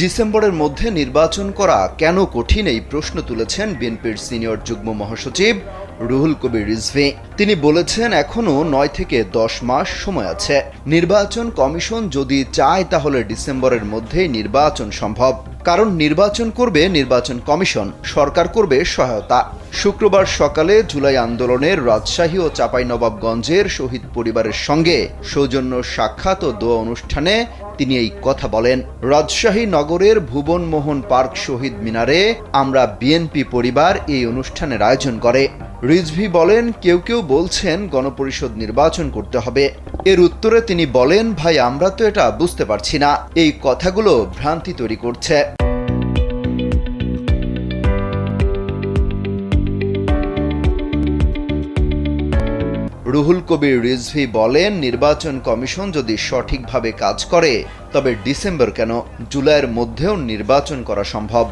ডিসেম্বরের মধ্যে নির্বাচন করা কেন কঠিন এই প্রশ্ন তুলেছেন বিএনপির সিনিয়র যুগ্ম মহাসচিব রুহুল কবির রিজভি। তিনি বলেছেন এখনও নয় থেকে দশ মাস সময় আছে। নির্বাচন কমিশন যদি চায় তাহলে ডিসেম্বরের মধ্যেই নির্বাচন সম্ভব। কারণ নির্বাচন করবে নির্বাচন কমিশন, সরকার করবে সহায়তা। শুক্রবার সকালে জুলাই আন্দোলনের রাজশাহী ও চাঁপাইনবাবগঞ্জের শহীদ পরিবারের সঙ্গে সৌজন্য সাক্ষাৎ ও দোয়া অনুষ্ঠানে তিনি এই কথা বলেন। রাজশাহী নগরের ভুবনমোহন পার্ক শহীদ মিনারে আমরা বিএনপি পরিবার এই অনুষ্ঠানের আয়োজন করে। রিজভি বলেন, কেউ কেউ বলছেন গণপরিষদ নির্বাচন করতে হবে। এর উত্তরে তিনি বলেন, ভাই, আমরা তো এটা বুঝতে পারছি না। এই কথাগুলো ভ্রান্তি তৈরি করছে। রুহুল কবির রিজভি বলেন, নির্বাচন কমিশন যদি সঠিকভাবে কাজ করে, তবে ডিসেম্বর কেন? জুলাইয়ের মধ্যেও নির্বাচন করা সম্ভব।